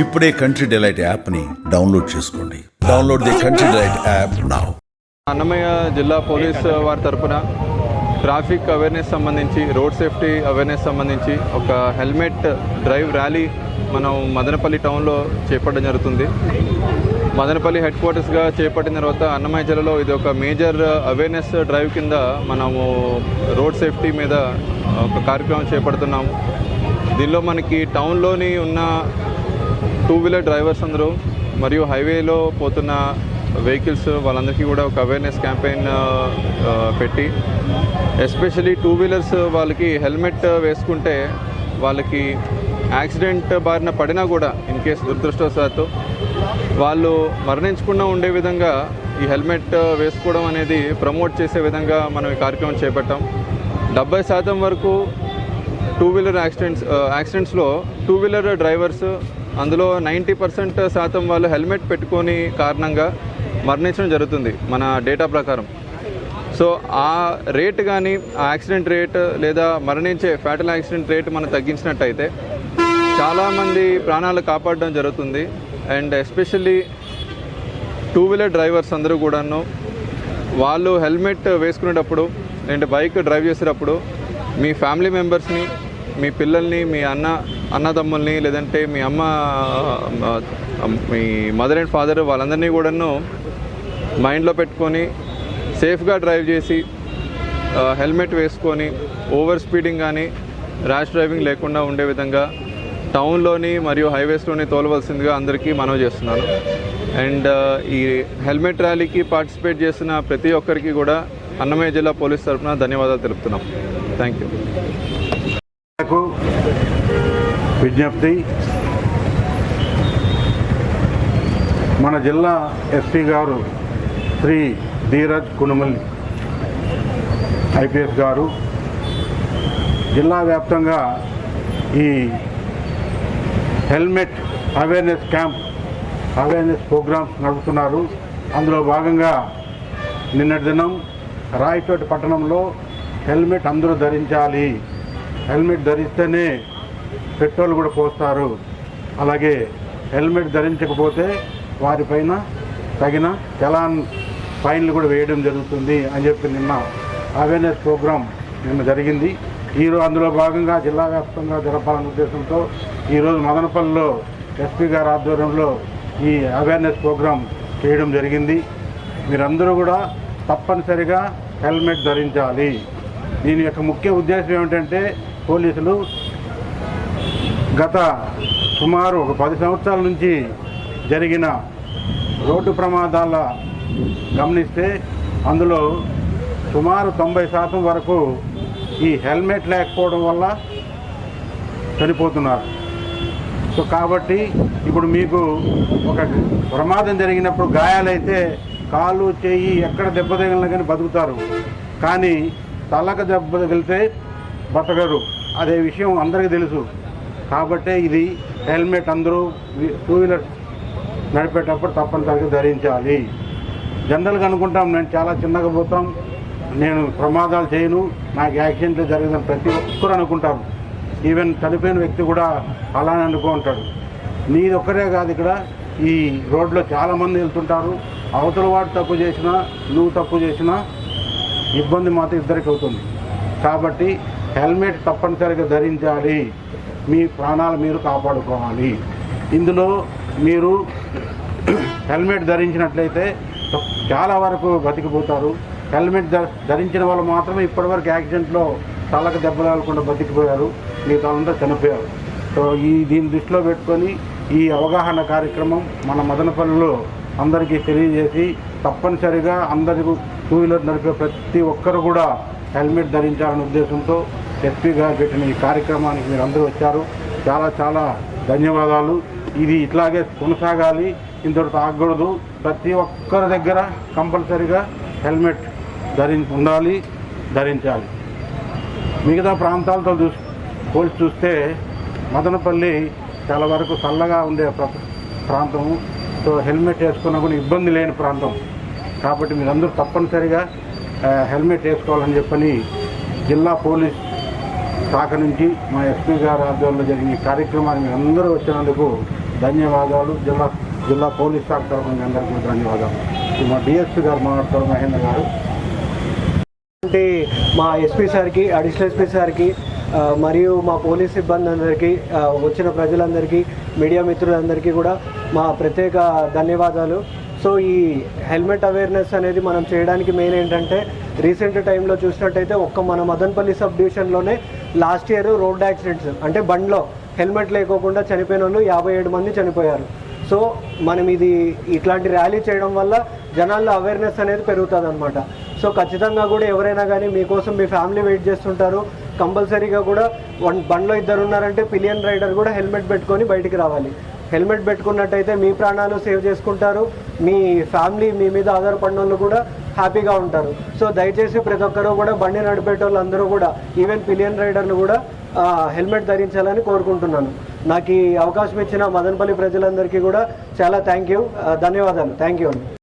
ఇప్పుడే Country Delight యాప్ని download చేసుకోండి. Download the Country Delight app now Annamayya జిల్లా పోలీస్ వారి తరపున ట్రాఫిక్ అవేర్నెస్ సంబంధించి రోడ్ సేఫ్టీ అవేర్నెస్ సంబంధించి ఒక హెల్మెట్ డ్రైవ్ ర్యాలీ మనం మదనపల్లి టౌన్లో చేపట్టడం జరుగుతుంది. మదనపల్లి హెడ్ క్వార్టర్స్గా చేపట్టిన తర్వాత అన్నమయ్య జిల్లాలో ఇది ఒక మేజర్ అవేర్నెస్ డ్రైవ్ కింద మనము రోడ్ సేఫ్టీ మీద ఒక కార్యక్రమం చేపడుతున్నాము. దీనిలో మనకి టౌన్లోని ఉన్న టూ వీలర్ డ్రైవర్స్ అందరూ మరియు హైవేలో పోతున్న వెహికల్స్ వాళ్ళందరికీ కూడా ఒక అవేర్నెస్ క్యాంపెయిన్ పెట్టి ఎస్పెషలీ టూ వీలర్స్ వాళ్ళకి హెల్మెట్ వేసుకుంటే వాళ్ళకి యాక్సిడెంట్ బారిన పడినా కూడా ఇన్ కేస్ దురదృష్టవశాత్తు వాళ్ళు మరణించకుండా ఉండే విధంగా ఈ హెల్మెట్ వేసుకోవడం అనేది ప్రమోట్ చేసే విధంగా మనం ఈ కార్యక్రమం చేపట్టాం. డెబ్బై శాతం వరకు టూ వీలర్ యాక్సిడెంట్స్ యాక్సిడెంట్స్లో టూ వీలర్ డ్రైవర్స్ అందులో నైంటీ పర్సెంట్ శాతం వాళ్ళు హెల్మెట్ పెట్టుకొని కారణంగా మరణించడం జరుగుతుంది మన డేటా ప్రకారం. సో ఆ రేట్ కానీ ఆ యాక్సిడెంట్ రేట్ లేదా మరణించే ఫ్యాటల్ యాక్సిడెంట్ రేట్ మనం తగ్గించినట్టయితే చాలామంది ప్రాణాలు కాపాడడం జరుగుతుంది. And especially two wheeler drivers అందరూ కూడాను వాళ్ళు హెల్మెట్ వేసుకునేటప్పుడు అండ్ బైక్ డ్రైవ్ చేసేటప్పుడు మీ ఫ్యామిలీ మెంబర్స్ని మీ పిల్లల్ని మీ అన్న అన్నదమ్ముల్ని లేదంటే మీ అమ్మ మీ మదర్ అండ్ ఫాదర్ వాళ్ళందరినీ కూడాను మైండ్లో పెట్టుకొని సేఫ్గా డ్రైవ్ చేసి హెల్మెట్ వేసుకొని ఓవర్ స్పీడింగ్ కానీ ర్యాష్ డ్రైవింగ్ లేకుండా ఉండే విధంగా టౌన్లోని మరియు హైవేస్లోని తోలవలసిందిగా అందరికీ మనవి చేస్తున్నాను. అండ్ ఈ హెల్మెట్ ర్యాలీకి పార్టిసిపేట్ చేసిన ప్రతి ఒక్కరికి కూడా అన్నమయ్య జిల్లా పోలీస్ తరఫున ధన్యవాదాలు తెలుపుతున్నాం. Thank you. విజ్ఞప్తి. మన జిల్లా ఎస్పీ గారు శ్రీ ధీరజ్ కునుమల్ ఐపీఎస్ గారు. జిల్లా వ్యాప్తంగా ఈ helmet awareness camp awareness programs నడుపుతున్నారు. అందులో భాగంగా నిన్నటి దినం రాయచోటి పట్టణంలో హెల్మెట్ అందరూ ధరించాలి. హెల్మెట్ ధరిస్తేనే పెట్రోల్ కూడా పోస్తారు. అలాగే హెల్మెట్ ధరించకపోతే వారిపైన తగిన చలాన్ ఫైన్లు కూడా వేయడం జరుగుతుంది అని చెప్పి నిన్న అవేర్నెస్ ప్రోగ్రాం నిన్న జరిగింది. ఈరోజు అందులో భాగంగా జిల్లా వ్యాప్తంగా జరపాలనే ఉద్దేశంతో ఈరోజు మదనపల్లిలో ఎస్పీ గారి ఆధ్వర్యంలో ఈ అవేర్నెస్ ప్రోగ్రాం చేయడం జరిగింది. మీరందరూ కూడా తప్పనిసరిగా హెల్మెట్ ధరించాలి. దీని యొక్క ముఖ్య ఉద్దేశం ఏమిటంటే పోలీసులు గత సుమారు ఒక పది సంవత్సరాల నుంచి జరిగిన రోడ్డు ప్రమాదాల గమనిస్తే అందులో సుమారు తొంభై శాతం వరకు ఈ హెల్మెట్ లేకపోవడం వల్ల చనిపోతున్నారు. సో కాబట్టి ఇప్పుడు మీకు ఒక ప్రమాదం జరిగినప్పుడు గాయాలైతే కాలు చేయి ఎక్కడ దెబ్బ తగిలినా కానీ బతుకుతారు. కానీ తలకు దెబ్బ తగిలితే బతకరు. అదే విషయం అందరికీ తెలుసు. కాబట్టే ఇది హెల్మెట్ అందరూ టూ వీలర్ నడిపేటప్పుడు తప్పనిసరిగా ధరించాలి. జనరల్గా అనుకుంటాం నేను చాలా చిన్నగా పోతాం నేను ప్రమాదాలు చేయను నాకు యాక్సిడెంట్లు జరిగిన ప్రతి ఒక్కరు అనుకుంటారు. ఈవెన్ చనిపోయిన వ్యక్తి కూడా అలానే అనుకో ఉంటాడు నీది ఒక్కరే కాదు ఇక్కడ ఈ రోడ్లో చాలామంది వెళ్తుంటారు. అవతల వాడు తప్పు చేసినా నువ్వు తప్పు చేసినా ఇబ్బంది మాత్రం ఇద్దరికి అవుతుంది. కాబట్టి హెల్మెట్ తప్పనిసరిగా ధరించాలి. మీ ప్రాణాలు మీరు కాపాడుకోవాలి. ఇందులో మీరు హెల్మెట్ ధరించినట్లయితే చాలా వరకు బతికిపోతారు. హెల్మెట్ ధరించిన వాళ్ళు మాత్రమే ఇప్పటివరకు యాక్సిడెంట్లో తలకు దెబ్బ తగలకుండా బతికిపోయారు. మిగతా అంతా చనిపోయారు. సో ఈ దీన్ని దృష్టిలో పెట్టుకొని ఈ అవగాహన కార్యక్రమం మన మదనపల్లిలో అందరికీ తెలియజేసి తప్పనిసరిగా అందరికీ టూ వీలర్ నడిపే ప్రతి ఒక్కరు కూడా హెల్మెట్ ధరించాలనే ఉద్దేశంతో ఎస్పీ గారు పెట్టిన ఈ కార్యక్రమానికి మీరు అందరూ వచ్చారు. చాలా చాలా ధన్యవాదాలు. ఇది ఇట్లాగే కొనసాగాలి. ఇంతటి ఆగకూడదు. ప్రతి ఒక్కరి దగ్గర కంపల్సరిగా హెల్మెట్ ధరించి ఉండాలి ధరించాలి. మిగతా ప్రాంతాలతో చూసి పోల్చి చూస్తే మదనపల్లి చాలా వరకు చల్లగా ఉండే ప్రాంతము సో హెల్మెట్ వేసుకున్నా కూడా ఇబ్బంది లేని ప్రాంతం. కాబట్టి మీరందరూ తప్పనిసరిగా హెల్మెట్ వేసుకోవాలని చెప్పని జిల్లా పోలీస్ శాఖ నుంచి మా ఎస్పీ గారి ఆధ్వర్యంలో జరిగిన ఈ కార్యక్రమాన్ని మీరు అందరూ వచ్చినందుకు ధన్యవాదాలు. జిల్లా జిల్లా పోలీస్ శాఖ తరఫున అందరికీ ధన్యవాదాలు. మా డిఎస్పీ గారు మాట్లాడతారు మహేంద్ర గారు. అంటే మా ఎస్పీ సార్కి అడిషనల్ ఎస్పీ సార్కి మరియు మా పోలీస్ సిబ్బంది అందరికీ వచ్చిన ప్రజలందరికీ మీడియా మిత్రులందరికీ కూడా మా ప్రత్యేక ధన్యవాదాలు. సో ఈ హెల్మెట్ అవేర్నెస్ అనేది మనం చేయడానికి మెయిన్ ఏంటంటే రీసెంట్ టైంలో చూసినట్టయితే ఒక్క మన మదనపల్లి సబ్ డివిజన్లోనే లాస్ట్ ఇయర్ రోడ్ యాక్సిడెంట్స్ అంటే బండ్లో హెల్మెట్ లేకోకుండా చనిపోయిన వాళ్ళు యాభై ఏడు మంది చనిపోయారు. సో మనం ఇది ఇట్లాంటి ర్యాలీ చేయడం వల్ల జనాల్లో అవేర్నెస్ అనేది పెరుగుతుంది అనమాట సో ఖచ్చితంగా కూడా ఎవరైనా కానీ మీకోసం మీ ఫ్యామిలీ వెయిట్ చేస్తుంటారు. కంపల్సరీగా కూడా వన్ బండ్లో ఇద్దరు ఉన్నారంటే పిలియన్ రైడర్ కూడా హెల్మెట్ పెట్టుకొని బయటికి రావాలి. హెల్మెట్ పెట్టుకున్నట్టయితే మీ ప్రాణాలు సేవ్ చేసుకుంటారు. మీ ఫ్యామిలీ మీ మీద ఆధారపడినోళ్ళు కూడా హ్యాపీగా ఉంటారు. సో దయచేసి ప్రతి ఒక్కరూ కూడా బండి నడిపేటోళ్ళు అందరూ కూడా ఈవెన్ పిలియన్ రైడర్లు కూడా హెల్మెట్ ధరించాలని కోరుకుంటున్నాను. నాకు ఈ అవకాశం ఇచ్చిన మదనపల్లి ప్రజలందరికీ కూడా చాలా థ్యాంక్ యూ. ధన్యవాదాలు. థ్యాంక్ యూ అండి.